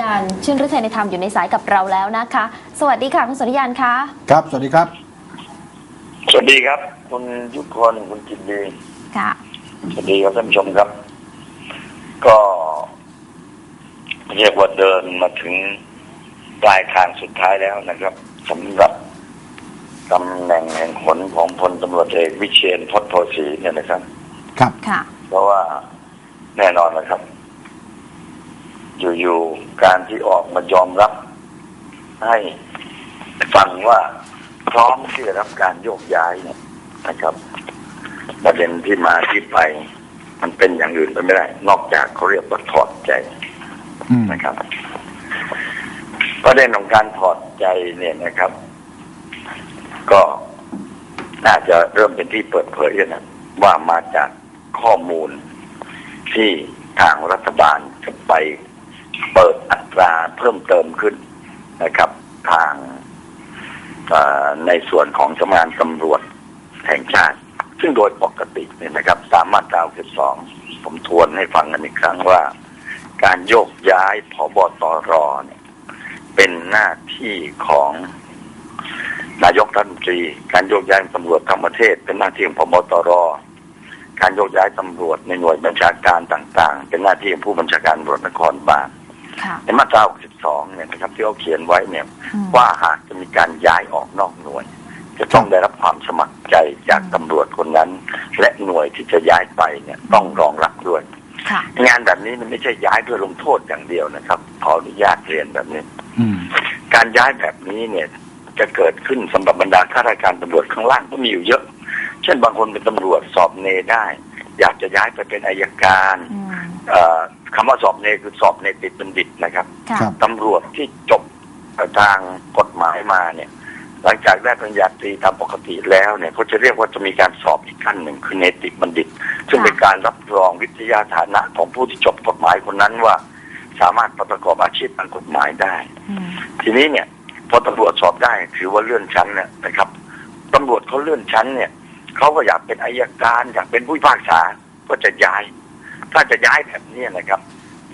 ยานชื่นฤทัยในธรรมอยู่ในสายกับเราแล้วนะคะ สวัสดีค่ะคุณสนธิยานคะครับ สวัสดีครับ สวัสดีครับ คุณยุทธพลคุณจิตดีค่ะ สวัสดีครับท่านผู้ชมครับ ก็เรียกว่าเดินมาถึงปลายทางสุดท้ายแล้วนะครับสำหรับตำแหน่งแห่งผลของพลตำรวจเอกวิเชียนพจน์โพสีเนี่ยนะครับ ครับค่ะ เพราะว่าแน่นอนนะครับ อยู่ๆการที่ออกมายอมรับ ให้ฟังว่าพร้อมที่จะรับการโยกย้ายเนี่ยนะครับ ประเด็นที่มาที่ไป มันเป็นอย่างอื่นไปไม่ได้ นอกจากเขาเรียกว่าถอดใจอืมนะครับประเด็นของการถอดใจเนี่ยนะครับ ก็น่าจะเริ่มเป็นที่เปิดเผยแล้วนะว่ามาจากข้อมูลที่ทางรัฐบาลจะไป เปิดอัตราเพิ่มเติมขึ้นนะครับ ทางในส่วนของสำนักงานตำรวจแห่งชาติ ซึ่งโดยปกติเนี่ยนะครับ สามมาตรา12ผมทวนให้ฟังกันอีกครั้งว่า การโยกย้ายผบตรเนี่ยเป็นหน้าที่ของนายกรัฐมนตรี การโยกย้ายตำรวจทั้งประเทศ เป็นหน้าที่ของพบตร การโยกย้ายตำรวจในหน่วยบัญชาการต่าง ๆ เป็นหน้าที่ของผู้บัญชาการตำรวจนครบาล ในมาตรา 62 เนี่ยนะครับที่เขาเขียนไว้เนี่ยอืมว่าหากจะมีการย้ายออกนอกหน่วย จะต้องได้รับความสมัครใจจากตำรวจคนนั้น และหน่วยที่จะย้ายไปเนี่ยต้องรองรับด้วยค่ะงานแบบนี้มันไม่ใช่ย้ายเพื่อลงโทษอย่างเดียวนะครับ ขออนุญาตเรียนแบบนี้อืมการย้ายแบบนี้เนี่ยจะเกิดขึ้นสำหรับบรรดาข้าราชการตำรวจข้างล่างก็มีอยู่เยอะ เช่นบางคนเป็นตำรวจสอบเนได้ อยากจะย้ายไปเป็นอายการอืมเอ่อ คำว่าสอบเนคือสอบเนติดบัณฑิตนะครับค่ะครับ ตำรวจที่จบทางกฎหมายมาเนี่ย หลังจากได้ปริญญาตรีตามปกติแล้วเนี่ยเขาจะเรียกว่าจะมีการสอบอีกขั้นหนึ่งคือเนติบัณฑิต ซึ่งค่ะ เป็นการรับรองวิทยาฐานะของผู้ที่จบกฎหมายคนนั้นว่า สามารถประกอบอาชีพทางกฎหมายได้ อืมทีนี้เนี่ยพอตำรวจสอบได้ถือว่าเลื่อนชั้นเนี่ยนะครับตำรวจเขาเลื่อนชั้นเนี่ยเขาก็อยากเป็นอายการอยากเป็นผู้พิพากษาก็จะย้าย ถ้าจะย้ายแบบนี้นะครับ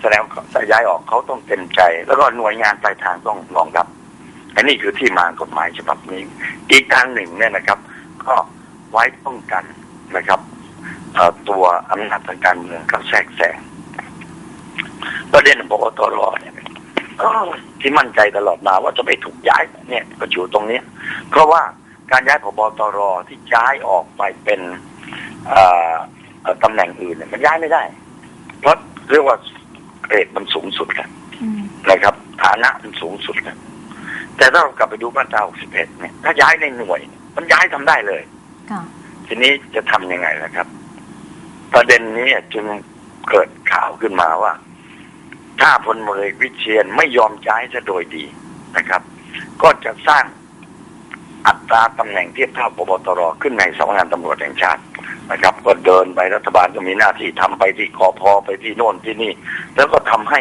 แสดงถ้าย้ายออกเขาต้องเต็มใจ แล้วก็หน่วยงานปลายทางต้องรองรับอันนี้คือที่มากฎหมายฉบับนี้ อีกทางหนึ่งเนี่ยนะครับ ก็ไว้ป้องกันนะครับตัวอำนาจทางการเมืองกับแทรกแซงประเด็นของพบตรเนี่ยที่มั่นใจตลอดมาว่าจะไม่ถูกย้ายเนี่ยก็อยู่ตรงนี้ เพราะว่าการย้ายพบตรที่ย้ายออกไปเป็นอ ตำแหน่งอื่นเนี่ยมันย้ายไม่ได้ เพราะเรียกว่าเกรดมันสูงสุดครับอืมนะครับ ฐานะมันสูงสุดนะแต่ถ้าเรากลับไปดูมาตรา61 เนี่ย ถ้าย้ายในหน่วย มันย้ายทำได้เลยค่ะทีนี้จะทำยังไงล่ะครับ ประเด็นนี้จึงเกิดข่าวขึ้นมาว่า ถ้าพลเมือกวิเชียนไม่ยอมย้ายจะโดยดีนะครับ ก็จะสร้างอัตราตำแหน่งเทียบเท่าพบตรขึ้นในสำนักงานตำรวจแห่งชาติ นะครับก็เดินไปรัฐบาลก็มีหน้าที่ทำไปที่คอพอไปที่โน่นที่นี่ แล้วก็ทำให้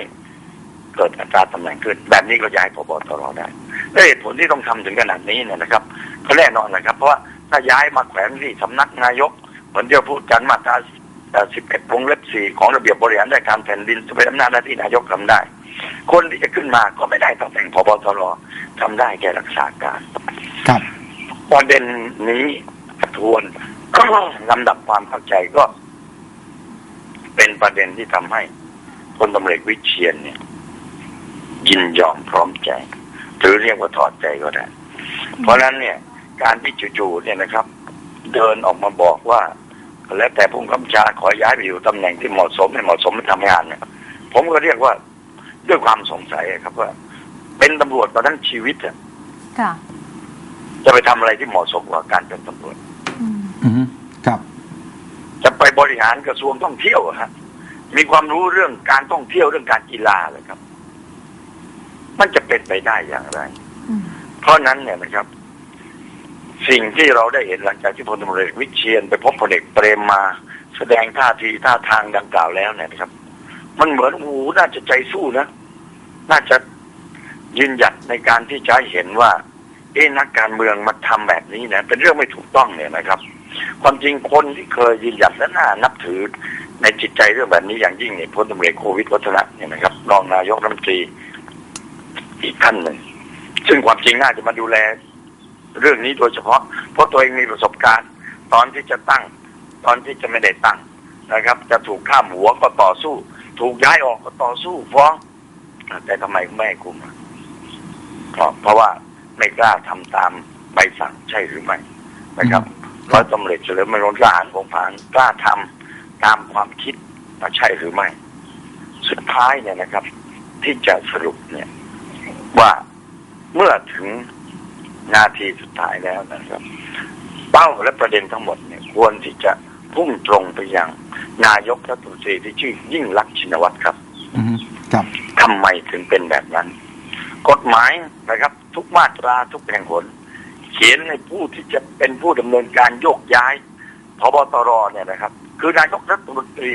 เกิดอัตราตำแหน่งขึ้น แบบนี้ก็ย้ายพบตรได้และเหตุผลที่ต้องทำถึงขนาดนี้เนี่ยนะครับ ก็แน่นอนนะครับ เพราะว่าถ้าย้ายมาแขวนที่สำนักนายก เหมือนที่เราพูดกันมาตรา11วงเล็บ4ของระเบียบบริหารราชการแผ่นดินจะเป็นอำนาจหน้าที่นายกทำได้ คนที่จะขึ้นมาก็ไม่ได้ตำแหน่งพบตรทำได้แค่รักษาการครับประเด็นนี้ทวน ลำดับความเข้าใจก็ เป็นประเด็นที่ทำให้พลตำรวจวิเชียนเนี่ย ยินยอมพร้อมใจ หรือเรียกว่าถอดใจก็ได้ เพราะฉะนั้นเนี่ย การที่จู่ๆเนี่ยนะครับ เดินออกมาบอกว่า แล้วแต่ผู้กำชาขอย้ายไปอยู่ตำแหน่งที่เหมาะสมไม่เหมาะสมไม่ทำงานเนี่ยผมก็เรียกว่าด้วยความสงสัยครับว่า เป็นตำรวจมาทั้งชีวิตอะค่ะจะไปทำอะไรที่เหมาะสมกว่าการเป็นตำรวจ อืมอืมครับ จะไปบริหารกระทรวงท่องเที่ยวอะฮะมีความรู้เรื่องการท่องเที่ยวเรื่องการกีฬาเลยครับ มันจะเป็นไปได้อย่างไรอืมเพราะนั้นเนี่ยนะครับ สิ่งที่เราได้เห็นหลังจากที่พลตำรวจเอกวิเชียนไปพบพลเอกเปรมมา แสดงท่าทีท่าทางดังกล่าวแล้วเนี่ยนะครับ มันเหมือนโอ้โหน่าจะใจสู้นะ น่าจะยืนหยัดในการที่จะให้เห็นว่า เอ๊ะนักการเมืองมาทำแบบนี้เนี่ยเป็นเรื่องไม่ถูกต้องเนี่ยนะครับ ความจริงคนที่เคยยืนหยัดและน่านับถือในจิตใจเรื่องแบบนี้อย่างยิ่งเนี่ยพลตำรวจโควิดวัฒนะเนี่ยนะครับรองนายกรัฐมนตรีอีกท่านหนึ่งซึ่งความจริงน่าจะมาดูแลเรื่องนี้โดยเฉพาะ เพราะตัวเองมีประสบการณ์ ตอนที่จะตั้ง ตอนที่จะไม่ได้ตั้งนะครับ จะถูกข้ามหัวก็ต่อสู้ ถูกย้ายออกก็ต่อสู้ฟ้อง แต่ทำไมไม่คุมเพราะเพราะว่าไม่กล้าทำตามใบสั่งใช่หรือไม่นะครับ ร้อยตำรวจเฉลิมมนกล้าหารของผานกล้าทำตามความคิดว่าใช่หรือไม่ สุดท้ายเนี่ยนะครับ ที่จะสรุปเนี่ย ว่าเมื่อถึงนาทีสุดท้ายแล้วนะครับ เป้าและประเด็นทั้งหมดเนี่ยควรที่จะพุ่งตรงไปยัง นายกรัฐมนตรีที่ชื่อยิ่งรักษณ์ชินวัตรครับอืมครับทำไมถึงเป็นแบบนั้น กฎหมายนะครับ ทุกมาตราทุกแห่งหน เขียนในผู้ที่จะเป็นผู้ดำเนินการโยกย้ายพบตรเนี่ยนะครับ คือนายกรัฐมนตรี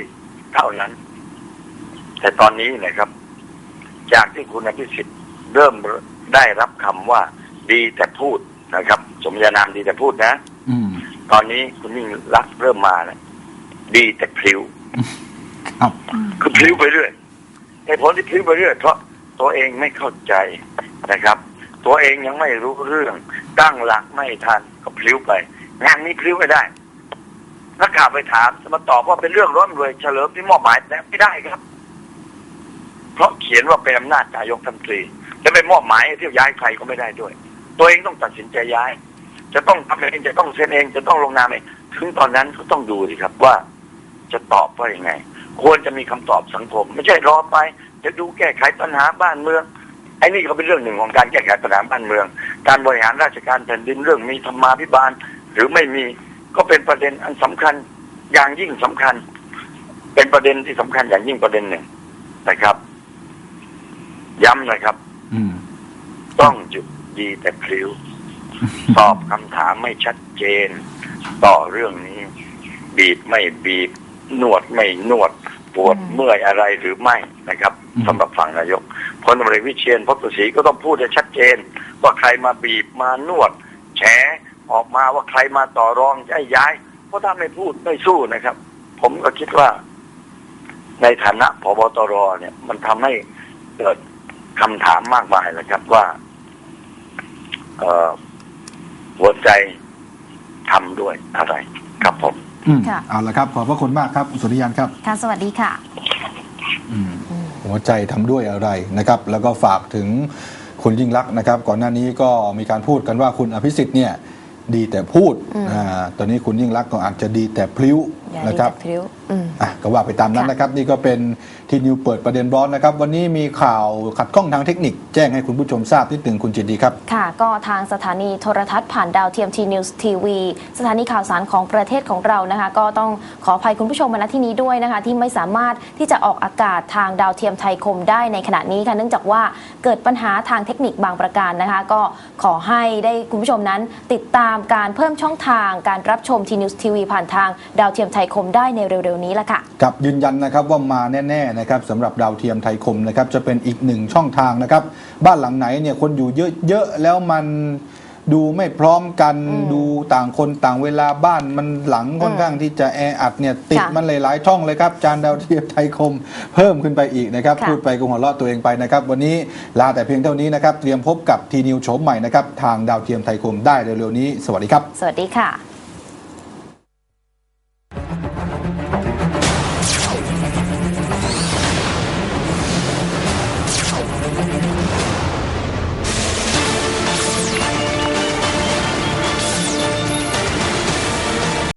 เท่านั้น แต่ตอนนี้นะครับ จากที่คุณอภิสิทธิ์เริ่มได้รับคำว่าดีแต่พูดนะครับ สมญานามดีแต่พูดนะ อืมตอนนี้คุณยิ่งรักษณ์เริ่มมาแล้วดีแต่พลิ้วครับคือพลิ้วไปเรื่อยเหตุผลที่พลิ้วไปเรื่อยเพราะตัวเองไม่เข้าใจนะครับ ตัวเองยังไม่รู้เรื่อง ตั้งหลักไม่ทันก็พลิ้วไป งานนี้พลิ้วไม่ได้นักข่าวไปถามจะมาตอบว่าเป็นเรื่องร้อนรวยเฉลิมที่มอบหมายแล้วไม่ได้ครับ เพราะเขียนว่าเป็นอำนาจนายกรัมนตรีจะไปมอบหมายที่ยวย้ายใครก็ไม่ได้ด้วย ตัวเองต้องตัดสินใจย้าย จะต้องทำเองจะต้องเซ็นเอง จะต้องลงนามเองถึงตอนนั้นก็ต้องดูสิครับว่าจะตอบว่ายังไง ควรจะมีคำตอบสังคม ไม่ใช่รอไป จะดูแก้ไขปัญหาบ้านเมือง ไอ้นี่ก็เป็นเรื่องหนึ่งของการแก้ไขปัญหาบ้านเมือง การบริหารราชการแผ่นดินเรื่องมีธรรมาภิบาล หรือไม่มีก็เป็นประเด็นอันสำคัญอย่างยิ่งสำคัญ เป็นประเด็นที่สำคัญอย่างยิ่งประเด็นหนึ่งนะครับ ย้ำนะครับ อืมต้องหยุดดีแต่พลิ้วตอบคำถามไม่ชัดเจน ต่อเรื่องนี้ บีบไม่บีบนวดไม่นวด ปวดอืมเมื่อยอะไรหรือไม่นะครับอืมสำหรับฝั่งนายก พลตำรวจเอกวิเชียนพจน์ศรีก็ต้องพูดให้ชัดเจน ว่าใครมาบีบมานวด แฉออกมาว่าใครมาต่อรองจะให้ย้าย เพราะถ้าไม่พูดไม่สู้นะครับ ผมก็คิดว่า ในฐานะพบตรเนี่ย มันทำให้เกิดคำถามมากมายนะครับว่า เอ่อหัวใจทำด้วยอะไร ครับผมอืมค่ะเอาละครับ ขอบพระคุณมากครับคุณสุริยันครับ ค่ะ สวัสดีค่ะอืม หัวใจทำด้วยอะไรนะครับแล้วก็ฝากถึงคุณยิ่งรักษณ์นะครับ ก่อนหน้านี้ก็มีการพูดกันว่าคุณอภิสิทธิ์เนี่ยดีแต่พูดอืมอ่าตอนนี้คุณยิ่งรักษณ์ก็อาจจะดีแต่พลิ้วอย่านะดีครับแต่พริ้ว อืมอะก็ว่าไปตามนั้นค่ะนะครับ นี่ก็เป็นที่นิวเปิดประเด็นร้อนนะครับ วันนี้มีข่าวขัดข้องทางเทคนิค แจ้งให้คุณผู้ชมทราบนิดหนึ่งคุณจิตดีครับ ค่ะ ก็ทางสถานีโทรทัศน์ผ่านดาวเทียมทีนิวส์ทีวีสถานีข่าวสารของประเทศของเรานะคะ ก็ต้องขออภัยคุณผู้ชมมาณที่นี้ด้วยนะคะ ที่ไม่สามารถที่จะออกอากาศทางดาวเทียมไทยคมได้ในขณะนี้ค่ะเนื่องจากว่าเกิดปัญหาทางเทคนิคบางประการนะคะ ก็ขอให้ได้คุณผู้ชมนั้น ติดตามการเพิ่มช่องทางการรับชมทีนิวส์ทีวีผ่านทางดาวเทียมไทยคมได้ในเร็วๆนี้ละค่ะกับยืนยันนะครับว่ามาแน่ๆนะครับสำหรับดาวเทียมไทยคมนะครับจะเป็นอีกหนึ่งช่องทางนะครับ บ้านหลังไหนเนี่ยคนอยู่เยอะๆแล้วมันดูไม่พร้อมกันอืมดูต่างคนต่างเวลาบ้านมันหลังค่อนข้างที่จะแออัดเนี่ยติดค่ะมันหลายๆช่องเลยครับ จานดาวเทียมไทยคมเพิ่มขึ้นไปอีกนะครับค่ะพูดไปก็หัวเราะตัวเองไปนะครับ วันนี้ลาแต่เพียงเท่านี้นะครับ เตรียมพบกับทีนิวโฉมใหม่นะครับ ทางดาวเทียมไทยคมได้เร็วๆนี้ สวัสดีครับ สวัสดีค่ะ